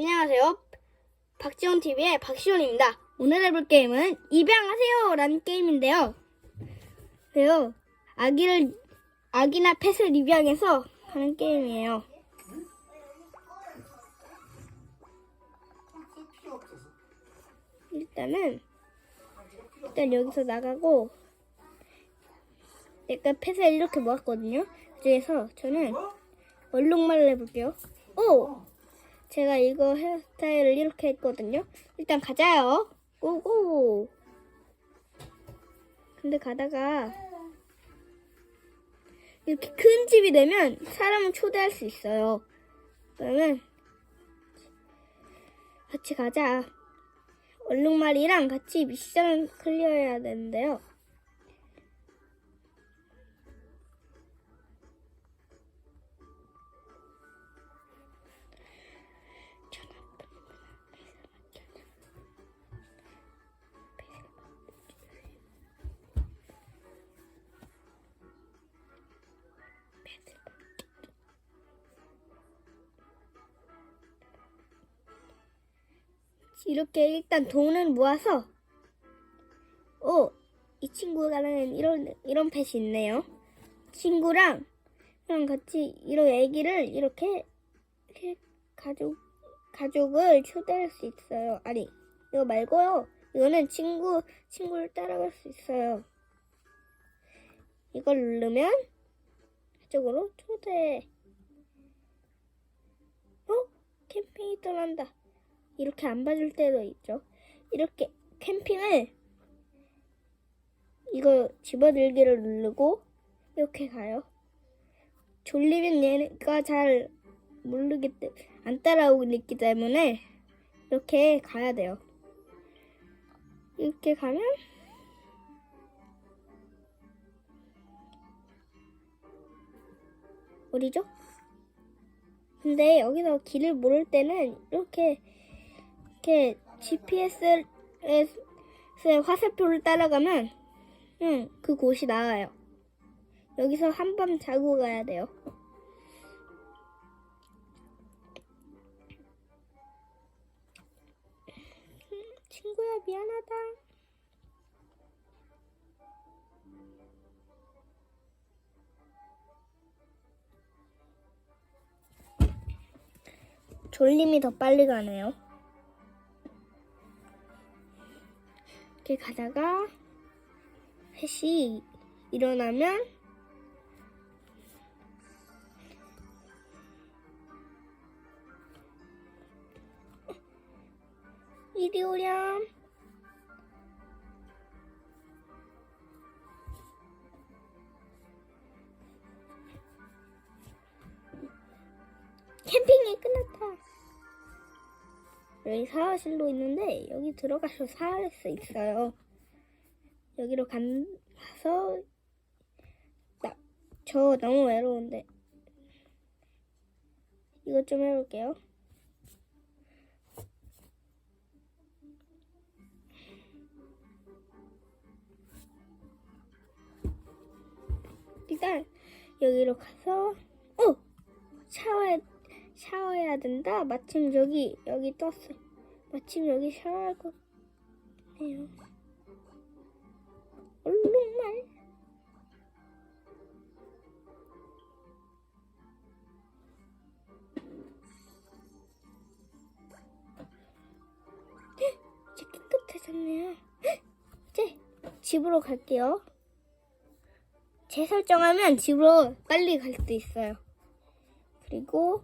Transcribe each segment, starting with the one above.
안녕하세요. 박지원 TV의 박시원입니다. 오늘 해볼 게임은 입양하세요라는 게임인데요. 그래요. 아기를 아기나 펫을 입양해서 하는 게임이에요. 일단은 일단 여기서 나가고 내가 펫을 이렇게 모았거든요. 그중에서 저는 얼룩말을 해볼게요. 오! 제가 이거 헤어스타일을 이렇게 했거든요. 일단 가자요. 고고! 근데 가다가 이렇게 큰 집이 되면 사람을 초대할 수 있어요. 그러면 같이 가자. 얼룩말이랑 같이 미션을 클리어해야 되는데요. 이렇게 일단 돈을 모아서 오, 이 친구가는 이런 이런 펫이 있네요. 친구랑 그냥 같이 이런 애기를 이렇게 이렇게 가족 가족을 초대할 수 있어요. 아니 이거 말고요. 이거는 친구 친구를 따라갈 수 있어요. 이걸 누르면 이쪽으로 초대. 어? 캠핑이 떠난다. 이렇게 안 봐줄 때도 있죠. 이렇게 캠핑을 이거 집어들기를 누르고 이렇게 가요. 졸리면 얘가 잘 모르기 때문에 안 따라오고 있기 때문에 이렇게 가야 돼요. 이렇게 가면 어디죠? 근데 여기서 길을 모를 때는 이렇게 이렇게 GPS의 화살표를 따라가면 응, 그 곳이 나와요. 여기서 한밤 자고 가야 돼요. 음, 친구야 미안하다. 졸림이 더 빨리 가네요. 이렇게 가다가 햇이 일어나면 이리 오렴. 끝났다. 여기 사화실로 있는데 여기 들어가서 살수 있어요. 여기로 가서 나, 저 너무 외로운데 이것 좀 해볼게요. 일단 여기로 가서 어 샤워해 샤워해야 된다. 마침 저기 여기 떴어. 마침 여기 샤워할 거 해요. 얼룩말. 이제 깨끗해졌네요. 이제 집으로 갈게요. 재설정하면 집으로 빨리 갈 수 있어요. 그리고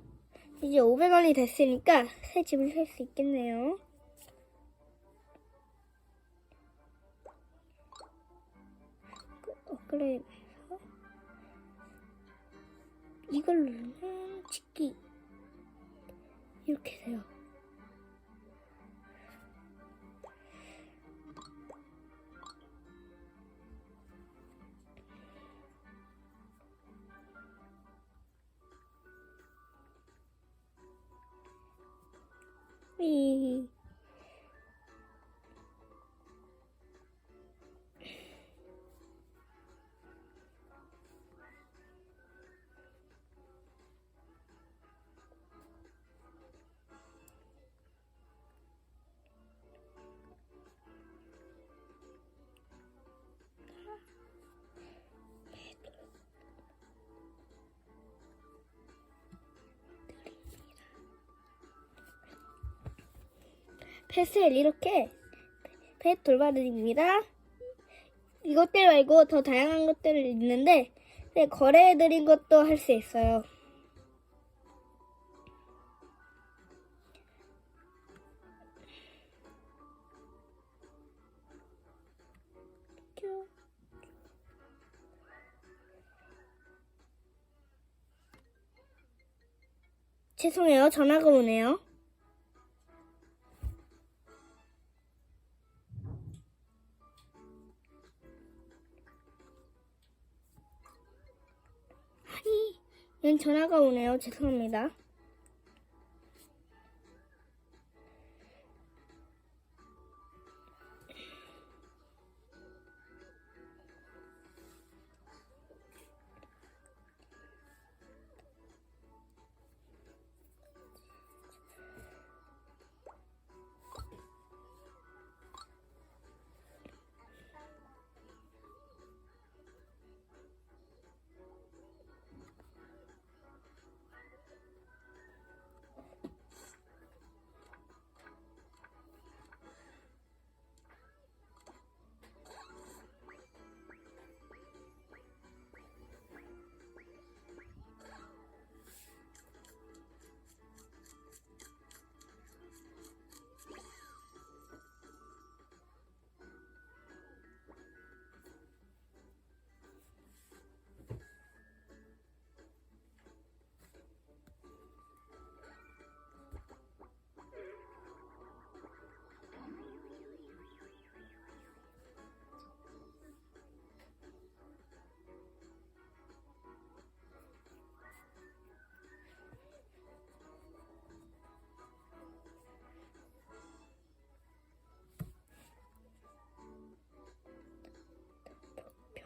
이제 500원이 됐으니까 새 집을 살 수 있겠네요. 해서 이걸 누르면 찍기 이렇게 돼요. baby. 이 펫을 이렇게 펫 돌봐드립니다. 이것들 말고 더 다양한 것들이 있는데 네, 거래해드린 것도 할 수 있어요. 큐. 죄송해요. 전화가 오네요. 전화가 오네요. 죄송합니다.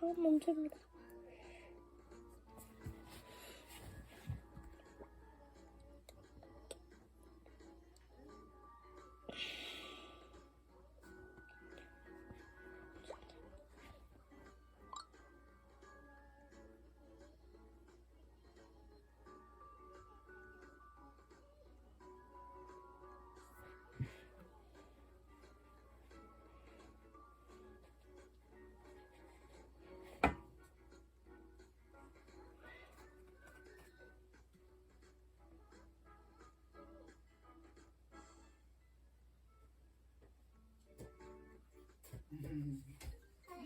평 멈춥니다.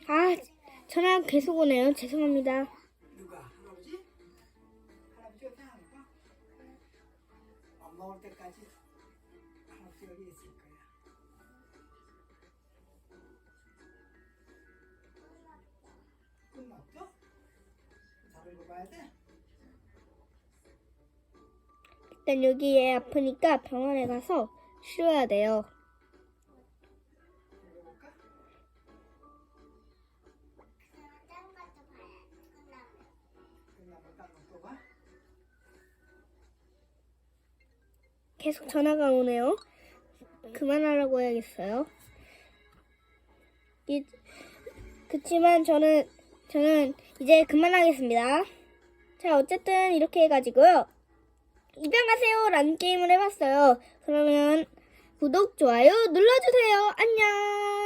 아, 전화 계속 오네요. 죄송합니다. 누가 할아버지? 할아버지가 다 할까? 엄마 올 때까지 할아버지 여기 있을 거야. 끝났어? 답을 읽어봐야 돼? 일단 여기에 아프니까 병원에 가서 쉬어야 돼요. 계속 전화가 오네요. 그만하라고 해야겠어요. 이, 그치만 저는, 저는 이제 그만하겠습니다. 자, 어쨌든 이렇게 해가지고요. 입양하세요! 라는 게임을 해봤어요. 그러면 구독, 좋아요 눌러주세요. 안녕!